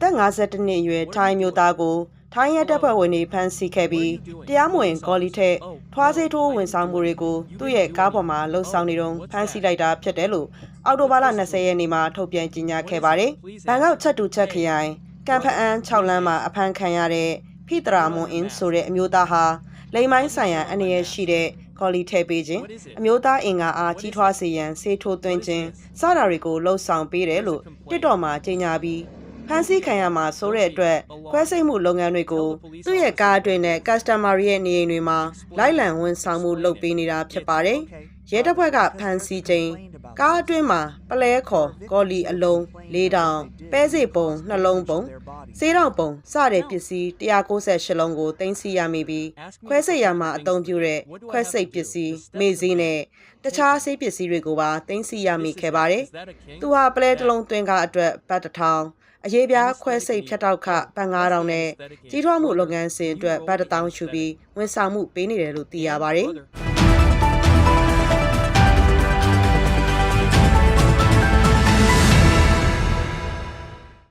သက်52နှစ်အရွယ်ထိုင်းမျိုးသားကိုထိုင်းရဲတပ်ဖွဲ့ဝင်တွေဖမ်းဆီးခဲ့ပြီးတရားမဝင်ဂေါ်လီထက်ထွားစေးထိုးဝန်ဆောင်မှုတွေကိုသူ့ရဲ့ကားပေါ်မှာလှုပ်ဆောင်နေတုန်းဖမ်းဆီးလိုက်တာဖြစ်တယ်လို့အောက်တိုဘာလ20ရက်နေ့မှာထုတ်ပြန်ကြေညာခဲ့ပါတယ်။ဘန်ကောက်ချက်တူချက်ခရိုင်ကံဖအန်း6လမ်းမှာအဖမ်းခံရတဲ့ဖိတရာမွန်အင်းဆိုတဲ့အမျိုးသားဟာလိမ်မိုင်းဆိုင်ရာအနေရရှိတဲ့ဂေါ်လီထည့်ပေးခြင်းအမျိုးသားအင်္ဂါအားကြီးထွားစေရန်ဆေးထိုးသွင်းခြင်းစတာတွေကိုလှုပ်ဆောင်ပေးတယ်လို့တစ်တော်မှာကြေညာပြီး ဖန်ဆီးခံရမှာဆိုတဲ့အတွက်ခွဲစိတ်မှုလုပ်ငန်းတွေကိုသူ့ရဲ့ကားအတွင်းနဲ့ customer ရဲ့နေအိမ်တွေမှာလိုက်လံဝန်ဆောင်မှုလုပ်ပေးနေတာဖြစ်ပါတယ်။ရဲတပ်ဖွဲ့ကဖမ်းဆီးခြင်းကားအတွင်းမှာပလဲခေါ်ဂေါ်လီအလုံး၄တောင်ပဲစိပုံနှလုံးပုံစေးတောင်ပုံစတဲ့ပစ္စည်း198လုံးကိုတင်စီရမိပြီးခွဲစိတ်ရမှာအသုံးပြုတဲ့ခွဲစိတ်ပစ္စည်းမေစည်းနဲ့တခြားဆေးပစ္စည်းတွေကိုပါတင်စီရမိခဲ့ပါတယ်။သူဟာပလဲတစ်လုံးသွင်းကားအတွက်ဘတ်တစ်ထောင် အရေးပြားခွဲစိတ်ဖြတ်တောက်ခပန်9000နဲ့ကြီးထွားမှုလုပ်ငန်းစဉ်အတွက်ဘတ်1000ယူပြီးဝန်ဆောင်မှုပေးနေတယ်လို့သိရပါတယ်။